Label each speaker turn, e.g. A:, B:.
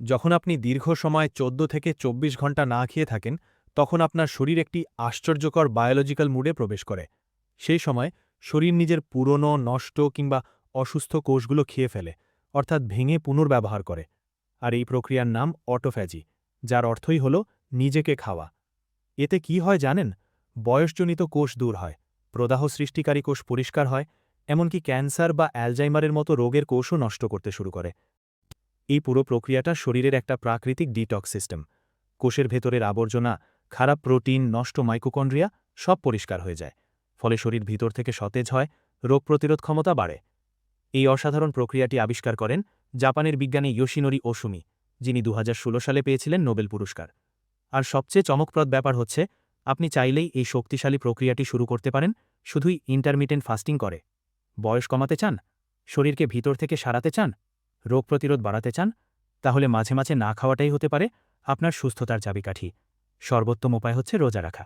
A: যখন আপনি দীর্ঘ সময় চোদ্দ থেকে ২৪ ঘণ্টা না খেয়ে থাকেন, তখন আপনার শরীর একটি আশ্চর্যকর বায়োলজিক্যাল মুডে প্রবেশ করে। সেই সময় শরীর নিজের পুরনো, নষ্ট কিংবা অসুস্থ কোষগুলো খেয়ে ফেলে, অর্থাৎ ভেঙে পুনর্ব্যবহার করে। আর এই প্রক্রিয়ার নাম অটোফ্যাজি যার অর্থই হল নিজেকে খাওয়া। এতে কি হয় জানেন? বয়সজনিত কোষ দূর হয়, প্রদাহ সৃষ্টিকারী কোষ পরিষ্কার হয়, এমনকি ক্যান্সার বা অ্যালজাইমারের মতো রোগের কোষও নষ্ট করতে শুরু করে। এই পুরো প্রক্রিয়াটা শরীরের একটা প্রাকৃতিক ডিটক্স সিস্টেম। কোষের ভেতরের আবর্জনা, খারাপ প্রোটিন, নষ্ট মাইকোকন্ড্রিয়া, সব পরিষ্কার হয়ে যায়। ফলে শরীর ভিতর থেকে সতেজ হয়, রোগ প্রতিরোধ ক্ষমতা বাড়ে। এই অসাধারণ প্রক্রিয়াটি আবিষ্কার করেন জাপানের বিজ্ঞানী ইয়োশিনোরি ওসুমি, যিনি দু হাজার ষোলো সালে পেয়েছিলেন নোবেল পুরস্কার। আর সবচেয়ে চমকপ্রদ ব্যাপার হচ্ছে, আপনি চাইলেই এই শক্তিশালী প্রক্রিয়াটি শুরু করতে পারেন, শুধুই ইন্টারমিটেন্ট ফাস্টিং করে। বয়স কমাতে চান? শরীরকে ভিতর থেকে সারাতে চান? রোগ প্রতিরোধ বাড়াতে চান, তাহলে মাঝে মাঝে না খাওয়াটাই হতে পারে আপনার সুস্থতার চাবিকাঠি। সর্বোত্তম উপায় হচ্ছে রোজা রাখা।